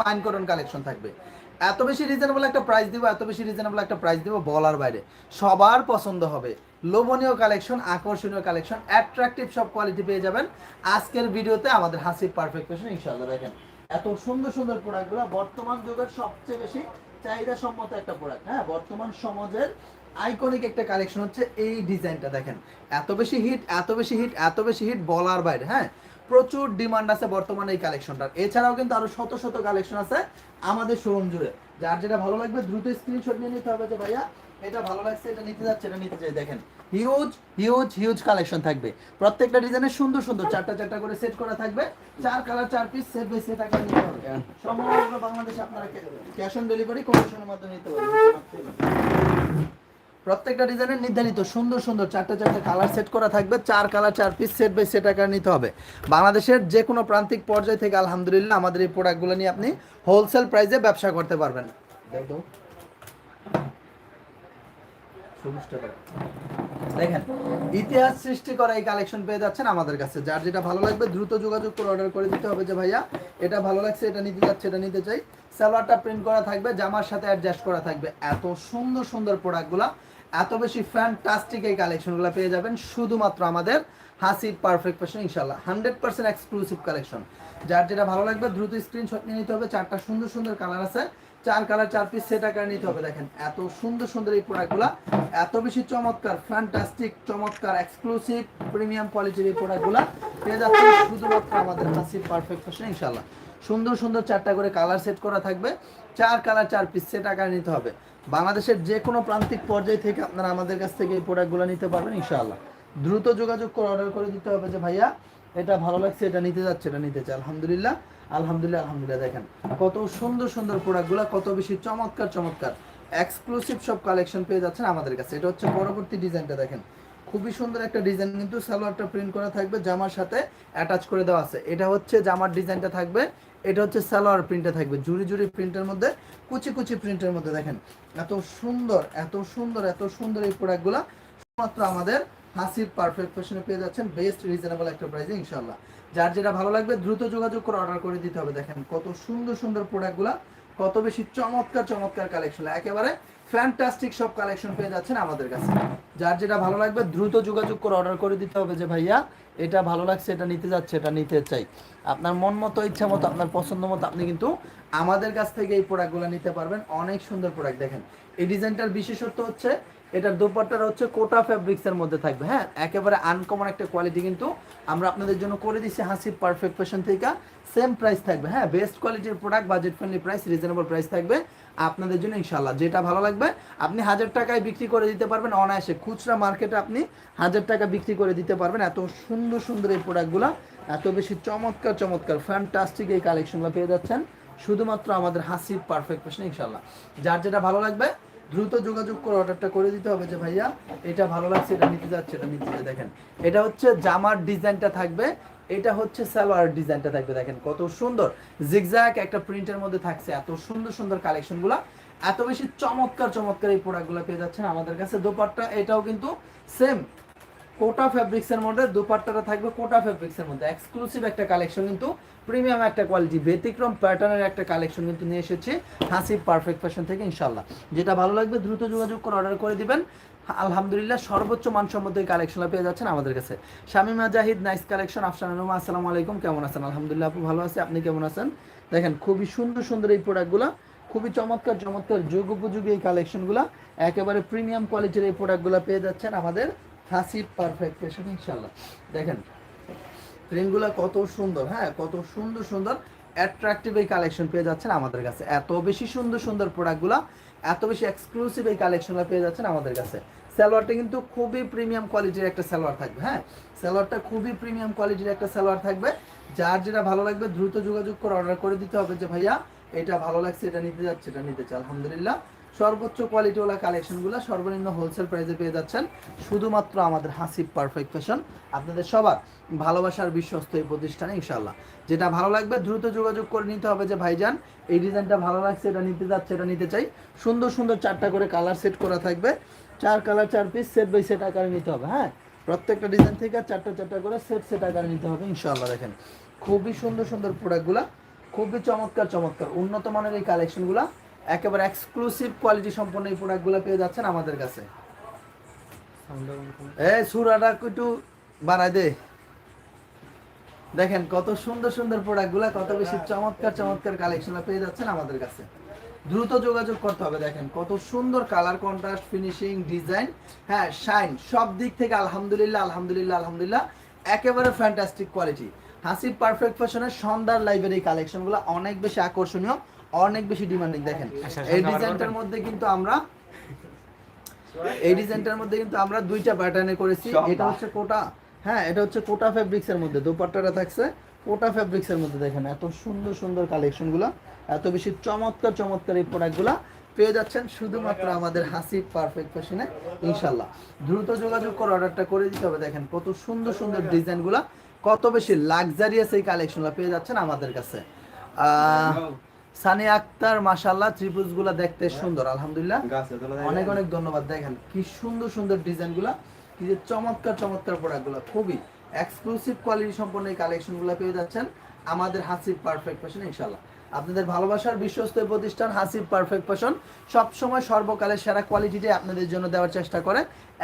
Fine cotton collection থাকবে। এত বেশি রিজনেবল একটা প্রাইস দিব, এত বেশি রিজনেবল একটা প্রাইস দিব বলার বাইরে। সবার পছন্দ হবে। লোভনীয় কালেকশন আকর্ষণীয় কালেকশন অ্যাট্রাকটিভ সব কোয়ালিটি পেয়ে যাবেন। আজকের ভিডিওতে আমাদের হাসির পারফেক্ট ফ্যাশন ইনশাআল্লাহ দেখেন। এত সুন্দর সুন্দর প্রোডাক্টগুলো বর্তমান যুগের সবচেয়ে বেশি চাহিদা সম্মত একটা প্রোডাক্ট হ্যাঁ বর্তমান সমাজের আইকনিক একটা কালেকশন হচ্ছে এই ডিজাইনটা দেখেন। এত বেশি হিট এত বেশি হিট এত বেশি হিট বলার বাইরে। হ্যাঁ প্রচুর ডিমান্ড আছে বর্তমানে এই কালেকশনটার এছাড়াও কিন্তু আরও শত শত কালেকশন আছে আমাদের শোরুম জুড়ে। যার যেটা ভালো লাগবে দ্রুত স্ক্রিনশট নিয়ে নিতে হবে যে ভাইয়া এটা ভালো লাগছে এটা নিতে যাচ্ছে এটা নিতে চাই দেখেন হিউজ হিউজ হিউজ কালেকশন থাকবে। প্রত্যেকটা ডিজাইনের সুন্দর সুন্দর চারটা চারটা করে সেট করা থাকবে। চার কালার চার পিস সেট বাই সেট আকারে নিতে হবে। সমগ্র বাংলাদেশে আপনারা ক্যাশ অন ডেলিভারি কন্ডিশনের মাধ্যমে নিতে পারবেন। প্রত্যেকটা ডিজাইনের নির্ধারিত সুন্দর সুন্দর চারটে চারটে কালার সেট করা থাকবে। চার কালার চার পিস সেট বাই সেট আকার নিতে হবে। বাংলাদেশের যে কোনো প্রান্তিক পর্যায় থেকে আলহামদুলিল্লাহ আমাদের এই প্রোডাক্টগুলো নিয়ে আপনি হোলসেল প্রাইসে ব্যবসা করতে পারবেন। দেখো দেখেন ইতিহাস সৃষ্টি করা এই কালেকশন পেয়ে যাচ্ছেন আমাদের কাছে। যার যেটা ভালো লাগবে দ্রুত যোগাযোগ করে অর্ডার করে দিতে হবে যে ভাইয়া এটা ভালো লাগছে এটা নিতে যাচ্ছে এটা নিতে চাই। সালোয়ারটা প্রিন্ট করা থাকবে, জামার সাথে অ্যাডজাস্ট করা থাকবে। এত সুন্দর সুন্দর প্রোডাক্টগুলো এত বেশি ফ্যান্টাস্টিক এই কালেকশনগুলো পেয়ে যাবেন শুধুমাত্র আমাদের হাসি পারফেক্ট ফ্যাশন ইনশাল্লাহ হান্ড্রেড পার্সেন্ট এক্সক্লুসিভ কালেকশন যার যেটা ভালো লাগবে, দ্রুত স্ক্রিনশট নিয়ে নিতে হবে। চারটা সুন্দর সুন্দর কালার আছে। চার কালার চার পিস সেট আকারে নিতে হবে, দেখেন। এত সুন্দর সুন্দর এই প্রোডাক্টগুলো এত বেশি চমৎকার ফ্যান্টাস্টিক চমৎকার এক্সক্লুসিভ প্রিমিয়াম কোয়ালিটির এই প্রোডাক্টগুলো পেয়ে যাচ্ছে শুধুমাত্র আমাদের হাসির পারফেক্ট ফ্যাশন ইনশাল্লাহ সুন্দর সুন্দর চারটা করে কালার সেট করা থাকবে। চার কালার চার পিস সেট আকারে নিতে হবে। বাংলাদেশের যে কোনো প্রান্তিক পর্যায় থেকে আপনারা আমাদের কাছ থেকে এই প্রোডাক্টগুলো নিতে পারবেন, ইনশাআল্লাহ। দ্রুত যোগাযোগ করে অর্ডার করে দিতে হবে যে, ভাইয়া, এটা ভালো লাগছে, এটা নিতে যাচ্ছে, এটা নিতে চাই। আলহামদুলিল্লাহ আলহামদুলিল্লাহ আলহামদুলিল্লাহ, দেখেন। কত সুন্দর সুন্দর প্রোডাক্টগুলো কত বেশি চমৎকার চমৎকার। এক্সক্লুসিভ সব কালেকশন পেয়ে যাচ্ছেন আমাদের কাছে। এটা হচ্ছে পরবর্তী ডিজাইনটা দেখেন। খুবই সুন্দর একটা ডিজাইন, কিন্তু সালোয়ারটা প্রিন্ট করা থাকবে জামার সাথে অ্যাটাচ করে দেওয়া আছে। এটা হচ্ছে জামার ডিজাইনটা থাকবে, এটা হচ্ছে সালোয়ার প্রিন্টে থাকবে, জুড়ি জুড়ি প্রিন্টের মধ্যে, কুচি কুচি প্রিন্টের মধ্যে দেখেন। এত সুন্দর এত সুন্দর এত সুন্দর এই প্রোডাক্টগুলো শুধুমাত্র আমাদের হাসির পারফেক্ট ফ্যাশনে পেয়ে যাচ্ছেন বেস্ট রিজনেবল একটা প্রাইসে ইনশাল্লাহ যার যেটা ভালো লাগবে, দ্রুত যোগাযোগ করে অর্ডার করে দিতে হবে। দেখেন কত সুন্দর সুন্দর প্রোডাক্টগুলো কত বেশি চমৎকার চমৎকার কালেকশন একেবারে ফ্যান্টাস্টিক সব কালেকশন পেয়ে যাচ্ছেন আমাদের কাছে। যার যেটা ভালো লাগবে, দ্রুত যোগাযোগ করে অর্ডার করে দিতে হবে যে ভাইয়া, এটা ভালো লাগছে, এটা নিতে যাচ্ছে, এটা নিতে চাই। আপনার মন মতো, ইচ্ছা মতো, আপনার পছন্দ মতো, আপনি কিন্তু আমাদের কাছ থেকে এই প্রোডাক্টগুলো নিতে পারবেন। অনেক সুন্দর প্রোডাক্ট দেখেন। এই ডিজাইনটার বিশেষত্ব হচ্ছে, এটার দোপাট্টাটা হচ্ছে কোটা ফ্যাব্রিক্স এর মধ্যে থাকবে। হ্যাঁ একেবারে আনকমন একটা কোয়ালিটি কিন্তু আমরা আপনাদের জন্য করে দিচ্ছি হাসি পারফেক্ট ফ্যাশন থেকে। সেম প্রাইস থাকবে। হ্যাঁ বেস্ট কোয়ালিটির product budget friendly price reasonable price থাকবে। আপনাদের জন্য ইনশাল্লাহ যেটা ভালো লাগবে, আপনি হাজার টাকায় বিক্রি করে দিতে পারবেন। অনায়াসে খুচরা মার্কেটে আপনি হাজার টাকা বিক্রি করে দিতে পারবেন। এত সুন্দর সুন্দর এই প্রোডাক্টগুলো, এত বেশি চমৎকার চমৎকার ফ্যান্টাস্টিক এই কালেকশনগুলো পেয়ে যাচ্ছেন। শুধুমাত্র আমাদের হাসি পারফেক্ট ফ্যাশন ইনশাল্লাহ যার যেটা ভালো লাগবে, দ্রুত যোগাযোগ করে অর্ডারটা করে দিতে হবে যে, ভাইয়া, এটা ভালো লাগছে, এটা নিতে যাচ্ছে, এটা নিতে দেখেন, এটা হচ্ছে জামার ডিজাইনটা থাকবে। এটা হচ্ছে সালোয়ার ডিজাইনটা থাকবে দেখেন কত সুন্দর। জিগজ্যাক একটা প্রিন্টের মধ্যে থাকছে, এত সুন্দর সুন্দর কালেকশনগুলো এত বেশি চমৎকার চমৎকার এই প্রোডাক্টগুলো পেয়ে যাচ্ছেন আমাদের কাছে। দোপাট্টা এটাও কিন্তু সেম কোটা ফ্যাব্রিক্সের মধ্যে দুপাট্টাটা থাকবে কোটা ফ্যাব্রিক্সের মধ্যে। এক্সক্লুসিভ একটা কালেকশন কিন্তু প্রিমিয়াম একটা কোয়ালিটি ব্যতিক্রম প্যাটার্নের একটা কালেকশন কিন্তু নিয়ে এসেছি হাসি পারফেক্ট ফ্যাশন থেকে ইনশাল্লাহ যেটা ভালো লাগবে, দ্রুত যোগাযোগ করে অর্ডার করে দিবেন। আলহামদুলিল্লাহ, সর্বোচ্চ মানসম্মত কালেকশনটা পেয়ে যাচ্ছেন আমাদের কাছে। শামিমা জাহিদ নাইস কালেকশন আফসান রুমা আসসালামু আলাইকুম, কেমন আছেন? আলহামদুলিল্লাহ, আপু ভালো আছে, আপনি কেমন আছেন? দেখেন, খুবই সুন্দর সুন্দর এই প্রোডাক্টগুলো খুবই চমৎকার চমৎকার, যুগ উপযোগী এই কালেকশনগুলো একেবারে প্রিমিয়াম কোয়ালিটির এই প্রোডাক্টগুলো পেয়ে যাচ্ছেন আমাদের হাসি পারফেক্ট ফ্যাশন ইনশাল্লাহ দেখেন প্রিন্টগুলো কত সুন্দর হ্যাঁ কত সুন্দর সুন্দর অ্যাট্রাকটিভ এই কালেকশন পেয়ে যাচ্ছেন আমাদের কাছে। এত বেশি সুন্দর সুন্দর প্রোডাক্টগুলো এত বেশি এক্সক্লুসিভ এই কালেকশনগুলো পেয়ে যাচ্ছেন আমাদের কাছে। সালোয়ারটা কিন্তু খুবই প্রিমিয়াম কোয়ালিটির একটা সালোয়ার থাকবে হ্যাঁ সালোয়ারটা খুবই প্রিমিয়াম কোয়ালিটির একটা সালোয়ার থাকবে। যার যেটা ভালো লাগবে দ্রুত যোগাযোগ করে অর্ডার করে দিতে হবে যে, ভাইয়া, এটা ভালো লাগছে, এটা নিতে যাচ্ছে, এটা নিতে চাই। আলহামদুলিল্লাহ সর্বোচ্চ কোয়ালিটিওয়ালা কালেকশনগুলো সর্বনিম্ন হোলসেল প্রাইসে পেয়ে যাচ্ছেন। শুধুমাত্র আমাদের হাসিব পারফেক্ট ফ্যাশন আপনাদের সবার ভালোবাসার বিশ্বস্ত এই প্রতিষ্ঠানে ইনশাল্লাহ যেটা ভালো লাগবে, দ্রুত যোগাযোগ করে নিতে হবে যে ভাইজান, এই ডিজাইনটা ভালো লাগছে, এটা নিতে যাচ্ছে, এটা নিতে চাই। সুন্দর সুন্দর চারটা করে কালার সেট করা থাকবে। চার কালার চার পিস সেট বাই সেট আকারে নিতে হবে হ্যাঁ? প্রত্যেকটা ডিজাইন থেকে চারটা চারটা করে সেট সেট আকারে নিতে হবে ইনশাল্লাহ দেখেন। খুবই সুন্দর সুন্দর প্রোডাক্টগুলো খুবই চমৎকার চমৎকার, উন্নত মানের এই কালেকশনগুলো একেবারে এক্সক্লুসিভ কোয়ালিটি সম্পন্ন এই প্রোডাক্টগুলো পেয়ে যাচ্ছেন আমাদের কাছে। এই সুরাটা একটু বাড়াই দে। দেখেন কত সুন্দর সুন্দর প্রোডাক্টগুলো কত বেশি চমৎকার চমৎকার কালেকশন পেয়ে যাচ্ছেন আমাদের কাছে। দ্রুত যোগাযোগ করতে হবে দেখেন কত সুন্দর কালার কন্ট্রাস্ট ফিনিশিং ডিজাইন হ্যাঁ শাইন সব দিক থেকে আলহামদুলিল্লাহ আলহামদুলিল্লাহ আলহামদুলিল্লাহ একেবারে ফ্যান্টাস্টিক কোয়ালিটি হাসিব পারফেক্ট ফ্যাশনের সন্ধ্যার লাইভের এই কালেকশনগুলো অনেক বেশি আকর্ষণীয়। অনেক বেশি ডিমান্ডিং দেখেন। আচ্ছা, এই ডিজাইনটার মধ্যে কিন্তু আমরা এই ডিজাইনটার মধ্যে কিন্তু আমরা দুইটা প্যাটার্নে করেছি। এটা হচ্ছে কোটা। হ্যাঁ এটা হচ্ছে কোটা ফেব্রিক্স এর মধ্যে। দোপাট্টাটা থাকছে কোটা ফেব্রিক্স এর মধ্যে দেখেন। এত সুন্দর সুন্দর কালেকশনগুলো এত বেশি চমৎকার চমৎকার এই প্রোডাক্টগুলো পেয়ে যাচ্ছেন শুধুমাত্র আমাদের হাসিব পারফেক্ট ফ্যাশনে ইনশাল্লাহ দ্রুত যোগাযোগ করে অর্ডারটা করে দিতে হবে। দেখেন কত সুন্দর সুন্দর ডিজাইনগুলো কত বেশি লাক্সারিয়াস এই কালেকশনগুলো পেয়ে যাচ্ছেন আমাদের কাছে। আহ, সানি আক্তার মাশাল্লাহ ত্রিভুজগুলো দেখতে সুন্দর আলহামদুলিল্লাহ। অনেক অনেক ধন্যবাদ দেখেন কি সুন্দর সুন্দর ডিজাইনগুলো কি যে চমৎকার চমৎকার প্রোডাক্টগুলো খুবই এক্সক্লুসিভ কোয়ালিটি সম্পন্ন এই কালেকশনগুলো পেয়ে যাচ্ছেন আমাদের হাসিব পারফেক্ট ফ্যাশন ইনশাল্লাহ আপনাদের ভালোবাসার বিশ্বস্ত প্রতিষ্ঠান হাসিব পারফেক্ট ফ্যাশন সবসময় সর্বকালের সেরা কোয়ালিটিটাই আপনাদের জন্য দেওয়ার চেষ্টা করে।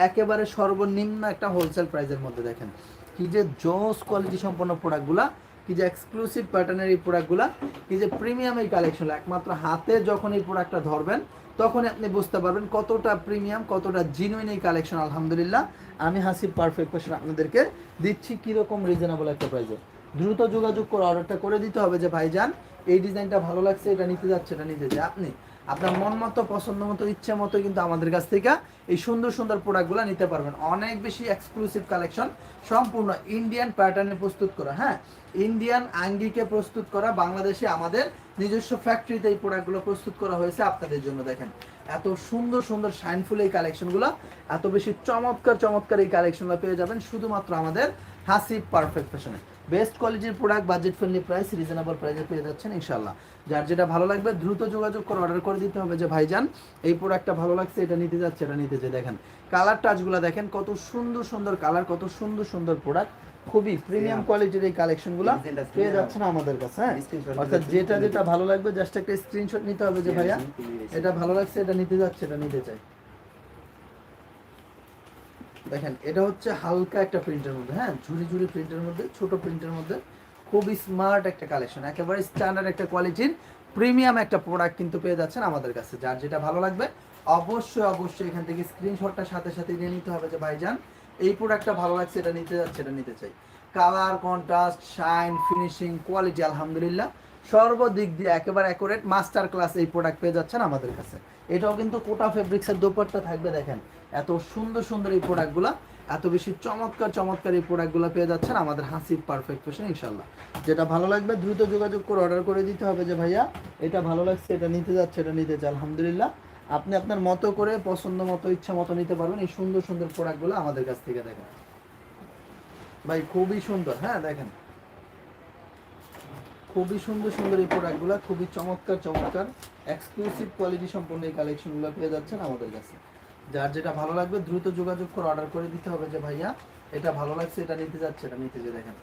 একেবারে সর্বনিম্ন একটা হোলসেল প্রাইসের মধ্যে দেখেন। কি যে জোস কোয়ালিটি সম্পন্ন প্রোডাক্টগুলা কি যে এক্সক্লুসিভ প্যাটার্নের এই প্রোডাক্টগুলা কি যে প্রিমিয়াম এই কালেকশন একমাত্র হাতে যখন এই প্রোডাক্টটা ধরবেন, তখনই আপনি বুঝতে পারবেন কতটা প্রিমিয়াম কতটা জিনুইন এই কালেকশন আলহামদুলিল্লাহ। আমি হাসিব পারফেক্ট ফ্যাশন আপনাদেরকে দিচ্ছি কীরকম রিজনেবল একটা প্রাইসে দ্রুত যোগাযোগ করে অর্ডারটা করে দিতে হবে যে, ভাইজান, এই ডিজাইনটা ভালো লাগছে, এটা নিতে যাচ্ছে, এটা নিতে যাচ্ছে। আপনি আপনার মন মতো, পছন্দ মতো, ইচ্ছে মতো কিন্তু আমাদের কাছ থেকে এই সুন্দর সুন্দর প্রোডাক্টগুলো নিতে পারবেন। অনেক বেশি এক্সক্লুসিভ কালেকশন সম্পূর্ণ ইন্ডিয়ান প্যাটার্নে প্রস্তুত করা হ্যাঁ? ইন্ডিয়ান আঙ্গিকে প্রস্তুত করা, বাংলাদেশে আমাদের নিজস্ব ফ্যাক্টরিতে এই প্রোডাক্টগুলো প্রস্তুত করা হয়েছে আপনাদের জন্য দেখেন। এত সুন্দর সুন্দর শাইনফুল এই কালেকশনগুলো এত বেশি চমৎকার চমৎকার এই কালেকশনগুলো পেয়ে যাবেন শুধুমাত্র আমাদের হাসি পারফেক্ট ফ্যাশনে বেস্ট কোয়ালিটির product budget friendly price reasonable প্রাইসে পেয়ে যাচ্ছেন ইনশাল্লাহ যার যেটা ভালো লাগবে, দ্রুত যোগাযোগ করে অর্ডার করে দিতে হবে যে, ভাইজান, এই প্রোডাক্টটা ভালো লাগছে, এটা নিতে যাচ্ছে, এটা নিতে যে, দেখেন। কালার টাচগুলো দেখেন, কত সুন্দর সুন্দর কালার কত সুন্দর সুন্দর প্রোডাক্ট খুবই প্রিমিয়াম কোয়ালিটির এই কালেকশনগুলো পেয়ে যাচ্ছেন আমাদের কাছে হ্যাঁ? অর্থাৎ যেটা যেটা ভালো লাগবে জাস্ট একটা স্ক্রিনশট নিতে হবে যে ভাইয়া। এটা ভালো লাগছে এটা নিতে যাচ্ছে এটা নিতে চাই। দেখেন এটা হচ্ছে হালকা একটা প্রিন্টের মধ্যে হ্যাঁ? ঝুড়ি ঝুড়ি প্রিন্টের মধ্যে ছোট প্রিন্টের মধ্যে। খুবই স্মার্ট একটা কালেকশন একেবারে স্ট্যান্ডার্ড একটা কোয়ালিটির প্রিমিয়াম একটা প্রোডাক্ট কিন্তু পেয়ে যাচ্ছেন আমাদের কাছে। যার যেটা ভালো লাগবে অবশ্যই অবশ্যই এখান থেকে স্ক্রিনশটটা সাথে সাথে নিয়ে নিতে হবে যে ভাইজান। এই প্রোডাক্টটা ভালো লাগছে, এটা নিতে যাচ্ছে, এটা নিতে চাই। Colour contrast shine finishing quality আলহামদুলিল্লাহ। সর্বদিক দিয়ে একেবারে অ্যাকুরেট মাস্টার ক্লাস এই প্রোডাক্ট পেয়ে যাচ্ছেন আমাদের কাছে। এটাও কিন্তু কোটা ফেব্রিক্সের দোপাট্টা থাকবে, দেখেন। এত সুন্দর সুন্দর এই প্রোডাক্টগুলো এত বেশি চমৎকার চমৎকার এই প্রোডাক্টগুলো পেয়ে যাচ্ছেন আমাদের হাসিব পারফেক্ট ফ্যাশন ইনশাল্লাহ যেটা ভালো লাগবে, দ্রুত যোগাযোগ করে অর্ডার করে দিতে হবে যে, ভাইয়া, এটা ভালো লাগছে, এটা নিতে যাচ্ছে, এটা নিতে চাই, আলহামদুলিল্লাহ। আপনি আপনার মতো করে পছন্দ মতো, ইচ্ছা মতো নিতে পারবেন এই সুন্দর সুন্দর প্রোডাক্টগুলো আমাদের কাছ থেকে দেখেন। ভাই, খুবই সুন্দর হ্যাঁ দেখেন। খুবই সুন্দর সুন্দর এই প্রোডাক্টগুলো, খুবই চমৎকার চমৎকার এক্সক্লুসিভ কোয়ালিটি সম্পন্ন এই কালেকশনগুলো পেয়ে যাচ্ছেন আমাদের কাছে। যার যেটা ভালো লাগবে, দ্রুত যোগাযোগ করে অর্ডার করে দিতে হবে যে, ভাইয়া, এটা ভালো লাগছে, এটা নিতে যাচ্ছে, এটা নিতে যে দেখেন।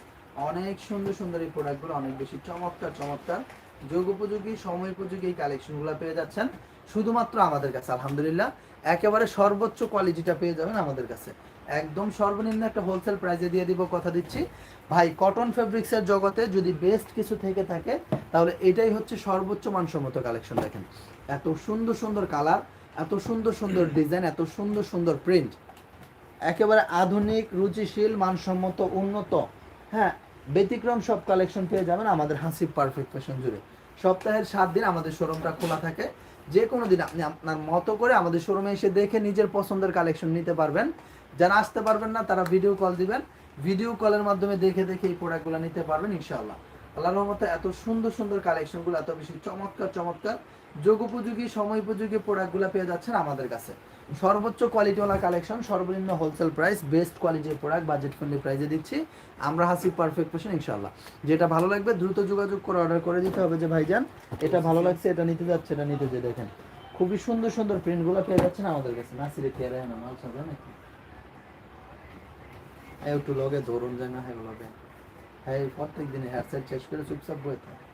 অনেক সুন্দর সুন্দর এই প্রোডাক্টগুলো অনেক বেশি চমৎকার চমৎকার। যোগ উপযোগী, সময় উপযোগী এই কালেকশনগুলো পেয়ে যাচ্ছেন। শুধুমাত্র আমাদের কাছে, আলহামদুলিল্লাহ। একেবারে সর্বোচ্চ কোয়ালিটিটা পেয়ে যাবেন আমাদের কাছে। একদম সর্বনিম্ন একটা হোলসেল প্রাইসে দিয়ে দিব, কথা দিচ্ছি। ভাই কটন ফেব্রিক্সের জগতে যদি বেস্ট কিছু থেকে থাকে, তাহলে এটাই হচ্ছে সর্বোচ্চ মানসম্মত কালেকশন দেখেন। এত সুন্দর সুন্দর কালার এত সুন্দর সুন্দর ডিজাইন এত সুন্দর সুন্দর প্রিন্ট একেবারে আধুনিক, রুচিশীল, মানসম্মত, উন্নত। হ্যাঁ ব্যতিক্রম সব কালেকশন পেয়ে যাবেন আমাদের হাসিব পারফেক্ট ফ্যাশন জুড়ে। সপ্তাহের সাত দিন আমাদের শোরুমটা খোলা থাকে। যে কোনো দিন আপনি আপনার মতো করে আমাদের শোরুমে এসে দেখে নিজের পছন্দের কালেকশন নিতে পারবেন। যারা আসতে পারবেন না, তারা ভিডিও কল দিবেন। ভিডিও কলের মাধ্যমে দেখে দেখে এই প্রোডাক্টগুলো নিতে পারবেন ইনশাআল্লাহ। আল্লাহর রহমতে এত সুন্দর সুন্দর কালেকশনগুলো এত বেশি চমৎকার চমৎকার যোগ উপযোগী সময় উপযোগী প্রোডাক্টগুলো পেয়ে যাচ্ছেন আমাদের কাছে। সর্বোচ্চ কোয়ালিটিওয়ালা কালেকশন সর্বনিম্ন হোলসেল প্রাইস বেস্ট কোয়ালিটির প্রোডাক্ট বাজেট ফ্রেন্ডলি প্রাইসে দিচ্ছি। আমরা হাসি পারফেক্ট পেশন ইনশাল্লাহ যেটা ভালো লাগবে, দ্রুত যোগাযোগ করে অর্ডার করে দিতে হবে যে ভাইজান, এটা ভালো লাগছে, এটা নিতে যাচ্ছে, এটা নিতে যে দেখেন। খুবই সুন্দর সুন্দর প্রিন্টগুলো পেয়ে যাচ্ছেন আমাদের কাছে। নাসিরে খেয়ে রাখে না মাল সব নাকি একটু লগে ধরুন যায় না হ্যাঁ লগে। হ্যাঁ প্রত্যেক দিনে হেয়ার সেট শেষ করে চুপচাপ বয়ে থাকে।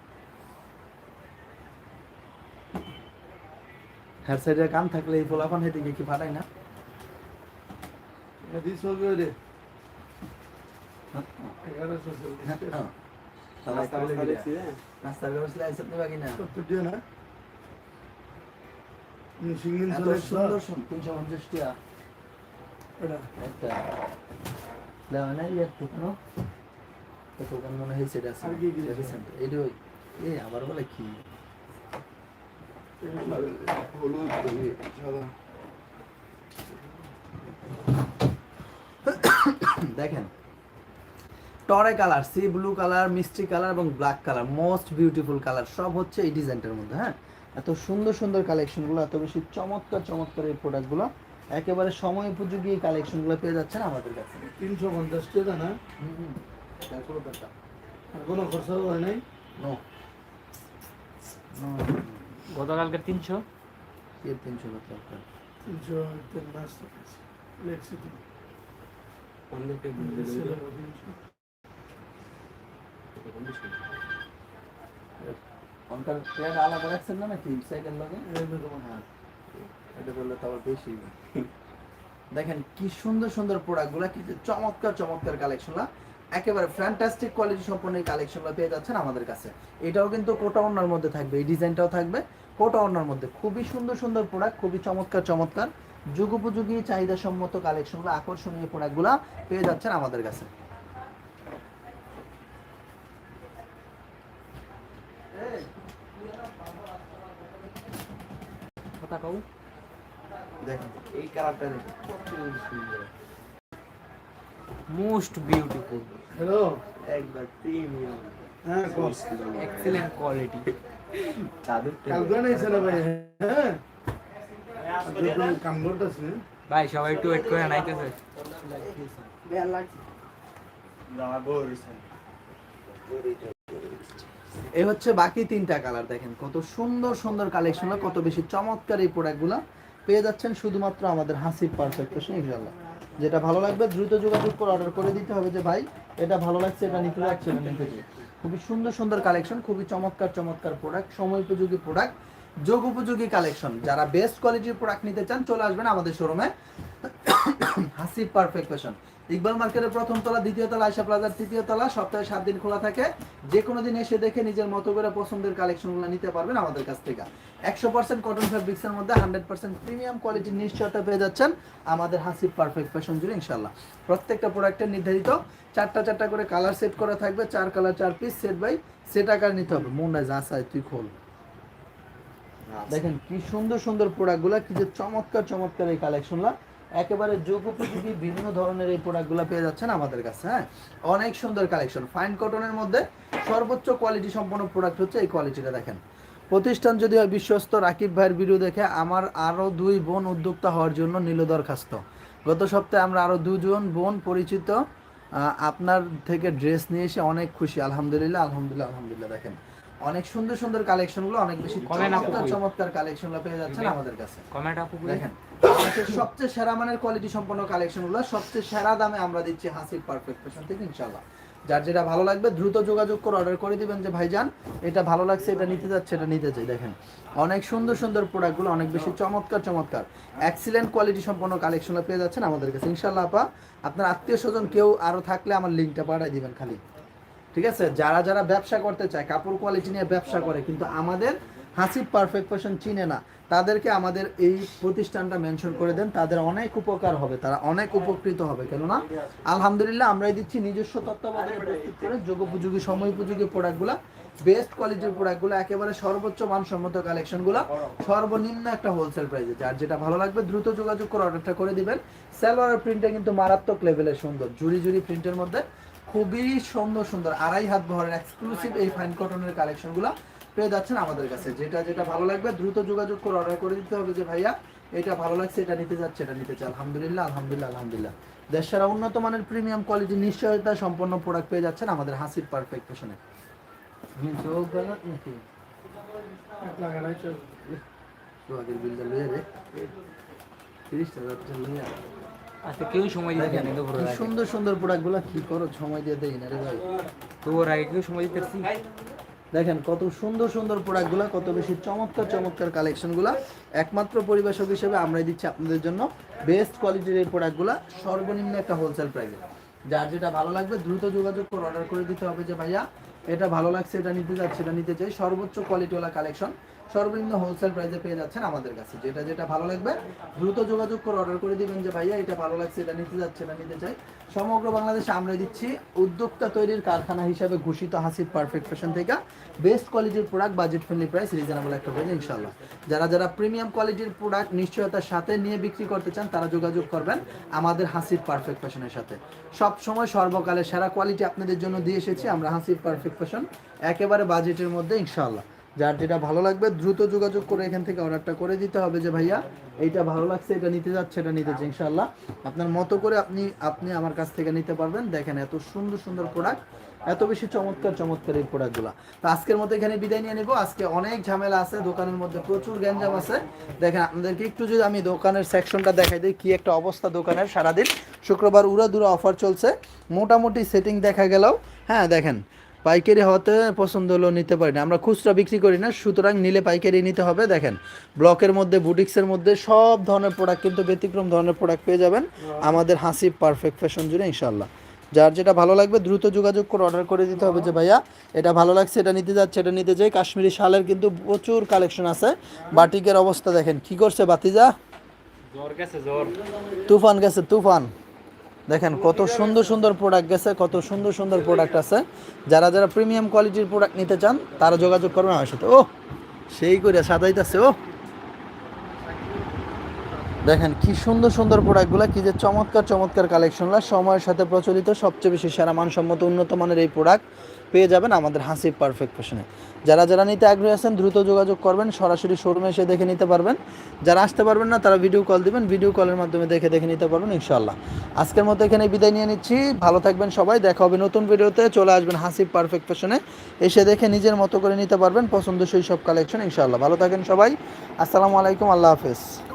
হ্যার সাইডে কান থাকলে এই পোলাপান হেঁটে কি ফাটাই না? দিস হবে রে। এগারোশো হ্যাঁ। সবাই তাহলে গিয়ে। নাস্তার ব্যবস্থা আছে আপনি বাকি না? সত্তর দিয়ে না? সিঙ্গিল এত চলে সুন্দর সুন্দর তিনশো পঞ্চাশ টাকা একটা। দেওয়া নাই একটু কেন? দোকান মনে হয় সেটা আছে। আর কি কি Service center। এইটা ওই এ আবার বলে কি? হলুদ সাদা দেখেন। টরে কালার সি ব্লু কালার মিষ্টি কালার এবং black colour most beautiful colour সব হচ্ছে এই ডিজাইনটার মধ্যে হ্যাঁ? এত সুন্দর সুন্দর কালেকশনগুলো এত বেশি চমৎকার চমৎকার এই প্রোডাক্টগুলো একেবারে সময় উপযোগী এই কালেকশনগুলো পেয়ে যাচ্ছেন আমাদের কাছে। তিনশো পঞ্চাশ টাকা না? কোনো খরচাও হয় নাই? নো গতকালকে তিনশো? তিনশো তিনশো আলাদা রাখছেন না নাকি? সাইকেল লগে? এটা করলে তো আবার বেশি দেখেন কি সুন্দর সুন্দর প্রোডাক্টগুলো কি যে চমৎকার চমৎকার কালেকশনগুলো একেবারে ফ্যান্টাস্টিক কোয়ালিটি সম্পন্ন এই কালেকশনগুলো পেয়ে যাচ্ছেন আমাদের কাছে। এটাও কিন্তু কোটা অন্যার মধ্যে থাকবে এই ডিজাইনটাও থাকবে। কোটা অন্যার মধ্যে। খুবই সুন্দর সুন্দর প্রোডাক্ট খুবই চমৎকার চমৎকার। যুগোপযোগী চাহিদা সম্মত কালেকশনগুলো আকর্ষণীয় প্রোডাক্টগুলো পেয়ে যাচ্ছেন আমাদের কাছে। দেখেন এই কালারটা সুন্দর মোস্ট বিউটিফুল হ্যালো একবার প্রিমিয়াম। হ্যাঁ এক্সেলেন্ট কোয়ালিটি ভাই? হ্যাঁ। কাম করতেছে ভাই সবাই একটু ওয়েট করে নাইতেছে। এই হচ্ছে বাকি তিনটা কালার দেখেন। কত সুন্দর সুন্দর কালেকশন কত বেশি চমৎকার এই প্রোডাক্টগুলো পেয়ে যাচ্ছেন শুধুমাত্র আমাদের হাসির পারফেকশন ইনশাল্লাহ যেটা ভালো লাগবে দ্রুত যোগাযোগ করে অর্ডার করে দিতে হবে যে ভাই এটা ভালো লাগছে এটা নিতে যাচ্ছে এটা নিতে। খুবই সুন্দর সুন্দর কালেকশন খুবই চমৎকার চমৎকার প্রোডাক্ট সময় উপযোগী প্রোডাক্ট যোগ উপযোগী কালেকশন যারা বেস্ট কোয়ালিটির প্রোডাক্ট নিতে চান, চলে আসবেন আমাদের শোরুমে হাসি পারফেক্ট ফ্যাশন ইকবাল মার্কেটের প্রথম তলা, দ্বিতীয় তলা আয়সা প্লাজার তৃতীয় তলা, সপ্তাহে সাত দিন খোলা থাকে। যে কোনো দিন এসে দেখে নিজের মতো করে পছন্দের কালেকশনগুলো নিতে পারবেন আমাদের কাছ থেকে। একশো পার্সেন্ট কটন ফ্যাব্রিক্সের মধ্যে হান্ড্রেড পার্সেন্ট প্রিমিয়াম কোয়ালিটির নিশ্চয়তা পেয়ে যাচ্ছেন আমাদের হাসিব পারফেক্ট ফ্যাশন জুড়ে ইনশাল্লাহ প্রত্যেকটা প্রোডাক্টের নির্ধারিত চারটা চারটা করে কালার সেট করা থাকবে, চার কালার চার পিস সেট বাই সেট আকার নিতে হবে। মুন্ডায় যা চাই তুই খোল। দেখেন কি সুন্দর সুন্দর প্রোডাক্টগুলো কি যে চমৎকার চমৎকার এই কালেকশনগুলো একেবারে যোগ উপযোগী বিভিন্ন ধরনের এই প্রোডাক্টগুলো পেয়ে যাচ্ছেন আমাদের কাছে হ্যাঁ? অনেক সুন্দর কালেকশন ফাইন কটনের মধ্যে সর্বোচ্চ কোয়ালিটি সম্পন্ন প্রোডাক্ট হচ্ছে এই কোয়ালিটিটা দেখেন। প্রতিষ্ঠান যদি বিশ্বস্ত, রাকিব ভাইয়ের ভিডিও দেখে আমার আরও দুই বোন উদ্যোক্তা হওয়ার জন্য নিল দরখাস্ত। গত সপ্তাহে আমরা আরও দুজন বোন পরিচিত আপনার থেকে ড্রেস নিয়ে এসে অনেক খুশি, আলহামদুলিল্লাহ আলহামদুলিল্লাহ আলহামদুলিল্লাহ দেখেন। অনেক সুন্দর সুন্দর কালেকশনগুলো অনেক বেশি চমৎকার। চমৎকার কালেকশনগুলো পেয়ে যাচ্ছেন আমাদের কাছে। কমেন্ট আপু দেখেন সবচেয়ে সেরা মানের কোয়ালিটি সম্পন্ন কালেকশনগুলো সবচেয়ে সেরা দামে আমরা দিচ্ছি হাসির পারফেক্ট ফ্যাশন থেকে ইনশাল্লাহ যার যেটা ভালো লাগবে দ্রুত যোগাযোগ করে অর্ডার করে দিবেন যে ভাইজান এটা ভালো লাগছে এটা নিতে যাচ্ছে এটা নিতে চাই। দেখেন অনেক সুন্দর সুন্দর প্রোডাক্টগুলো অনেক বেশি চমৎকার চমৎকার। এক্সিলেন্ট কোয়ালিটি সম্পন্ন কালেকশনগুলো পেয়ে যাচ্ছেন আমাদের কাছে ইনশাল্লাহ আপা। আপনার আত্মীয় স্বজন কেউ আরও থাকলে আমার লিঙ্কটা পাঠিয়ে দিবেন খালি। ঠিক আছে? যারা যারা ব্যবসা করতে চায়, কাপড় কোয়ালিটি নিয়ে ব্যবসা করে, কিন্তু আমাদের হাসিব পারফেক্ট ফ্যাশন চিনে না, তাদেরকে আমাদের এই প্রতিষ্ঠানটা মেনশন করে দেন, তাদের অনেক উপকার হবে, তারা অনেক উপকৃত হবে। কেননা, আলহামদুলিল্লাহ আমরাই দিচ্ছি নিজস্ব তত্ত্বাবধানে করে, যোগোপযোগী সময় উপযোগী প্রোডাক্টগুলো বেস্ট কোয়ালিটির প্রোডাক্টগুলো, একেবারে সর্বোচ্চ মানসম্মত কালেকশনগুলো সর্বনিম্ন একটা হোলসেল প্রাইসে যার যেটা ভালো লাগবে, দ্রুত যোগাযোগ করে অর্ডারটা করে দিবেন। সালোয়ার প্রিন্টটা কিন্তু মারাত্মক লেভেলের সুন্দর, জুড়ি জুড়ি প্রিন্টের মধ্যে। খুবই সুন্দর সুন্দর। আড়াই হাত ভরের এক্সক্লুসিভ এই ফাইন কটনের কালেকশনগুলো পেয়ে যাচ্ছেন আমাদের কাছে। যেটা যেটা ভালো লাগবে দ্রুত যোগাযোগ করে অর্ডার করে দিতে হবে যে ভাইয়া এটা ভালো লাগছে এটা নিতে যাচ্ছে এটা নিতে চাই আলহামদুলিল্লাহ আলহামদুলিল্লাহ আলহামদুলিল্লাহ। দেশের উন্নত মানের প্রিমিয়াম কোয়ালিটি নিশ্চয়তা সম্পন্ন প্রোডাক্ট পেয়ে যাচ্ছেন আমাদের হাসির পারফেক্ট রে তিরিশ হাজার আচ্ছা কেউ সময় দিতে জানি তো কি সুন্দর সুন্দর প্রোডাক্টগুলো কি করো সময় দিয়ে দেই না রে ভাই। তোর আগে কেউ সময় দিতে পারছি দেখেন কত সুন্দর সুন্দর প্রোডাক্টগুলো কত বেশি চমৎকার চমৎকার কালেকশনগুলো একমাত্র পরিবেশক হিসেবে আমরাই দিচ্ছি আপনাদের জন্য বেস্ট কোয়ালিটির এই প্রোডাক্টগুলো সর্বনিম্ন একটা হোলসেল প্রাইসে যার যেটা ভালো লাগবে দ্রুত যোগাযোগ করে অর্ডার করে দিতে হবে যে ভাইয়া এটা ভালো লাগছে, এটা নিতে যাচ্ছে, এটা নিতে চাই। সর্বোচ্চ কোয়ালিটিওয়ালা কালেকশন সর্বনিম্ন হোলসেল প্রাইসে পেয়ে যাচ্ছেন আমাদের কাছে। যেটা যেটা ভালো লাগবে, দ্রুত যোগাযোগ করে অর্ডার করে দিবেন যে, ভাইয়া, এটা ভালো লাগছে, এটা নিতে যাচ্ছে, এটা নিতে চাই। সমগ্র বাংলাদেশে আমরা দিচ্ছি। উদ্যোক্তা তৈরির কারখানা হিসাবে ঘোষিত হাসির পারফেক্ট ফ্যাশন থেকে বেস্ট কোয়ালিটির product budget friendly price reasonable একটা প্রাইস ইনশাল্লাহ যারা যারা প্রিমিয়াম কোয়ালিটির প্রোডাক্ট নিশ্চয়তার সাথে নিয়ে বিক্রি করতে চান, তারা যোগাযোগ করবেন আমাদের হাসির পারফেক্ট ফ্যাশনের সাথে। সব সময় সর্বকালে সেরা কোয়ালিটি আপনাদের জন্য দিয়ে এসেছি, আমরা হাসির পারফেক্ট ফ্যাশন একেবারে বাজেটের মধ্যে ইনশাল্লাহ যার যেটা ভালো লাগবে, দ্রুত যোগাযোগ করে এখান থেকে অর্ডারটা করে দিতে হবে যে ভাইয়া, এইটা ভালো লাগছে, এটা নিতে যাচ্ছে, এটা নিতে চাই ইনশাল্লাহ আপনার মতো করে আপনি আপনি আমার কাছ থেকে নিতে পারবেন। দেখেন এত সুন্দর সুন্দর প্রোডাক্ট এত বেশি চমৎকার চমৎকার এই প্রোডাক্টগুলো তো আজকের মতো এখানে বিদায় নিয়ে নেব। আজকে অনেক ঝামেলা আছে, দোকানের মধ্যে প্রচুর গ্যাঞ্জাম আছে। দেখেন, আপনাদেরকে একটু যদি আমি দোকানের সেকশনটা দেখাই দিই, কি একটা অবস্থা দোকানের সারাদিন। শুক্রবার উড়া দুরা অফার চলছে। মোটামুটি সেটিং দেখা গেলেও হ্যাঁ দেখেন পাইকারি হওয়াতে পছন্দ হলো নিতে পারি না। আমরা খুচরা বিক্রি করি না সুতরাং নিলে পাইকারি নিতে হবে। দেখেন ব্লকের মধ্যে বুটিক্সের মধ্যে সব ধরনের প্রোডাক্ট কিন্তু ব্যতিক্রম ধরনের প্রোডাক্ট পেয়ে যাবেন। আমাদের হাসি পারফেক্ট ফ্যাশন জুড়ে ইনশাল্লাহ যার যেটা ভালো লাগবে দ্রুত যোগাযোগ করে অর্ডার করে দিতে হবে যে ভাইয়া এটা ভালো লাগছে এটা নিতে যাচ্ছে এটা নিতে চাই কাশ্মীরি শালের কিন্তু প্রচুর কালেকশন আছে। বাটিকের অবস্থা দেখেন কি করছে বাতিজা? জ্বর গেছে জ্বর। তুফান গেছে তুফান। দেখেন কত সুন্দর সুন্দর প্রোডাক্ট গেছে, কত সুন্দর সুন্দর প্রোডাক্ট আছে। যারা যারা প্রিমিয়াম কোয়ালিটির প্রোডাক্ট নিতে চান, তারা যোগাযোগ করবেন আমার সাথে। ও সেই করে সাজাইতেছে ও দেখেন কি সুন্দর সুন্দর প্রোডাক্টগুলো কি যে চমৎকার চমৎকার কালেকশনগুলো সময়ের সাথে প্রচলিত, সবচেয়ে বেশি সেরা, মানসম্মত, উন্নত মানের এই প্রোডাক্ট পেয়ে যাবেন আমাদের হাসি পারফেক্ট ফ্যাশনে যারা যারা নিতে আগ্রহী আছেন, দ্রুত যোগাযোগ করবেন, সরাসরি শোরুমে এসে দেখে নিতে পারবেন। যারা আসতে পারবেন না, তারা ভিডিও কল দিবেন ভিডিও কলের মাধ্যমে দেখে দেখে নিতে পারবেন ইনশাল্লাহ আজকের মতো এখানে বিদায় নিয়ে নিচ্ছি। ভালো থাকবেন সবাই, দেখা হবে নতুন ভিডিওতে চলে আসবেন হাসি পারফেক্ট ফ্যাশনে এসে দেখে নিজের মতো করে নিতে পারবেন, পছন্দসই সব কালেকশন ইনশাল্লাহ ভালো থাকেন সবাই। আসসালামু আলাইকুম, আল্লাহ হাফেজ।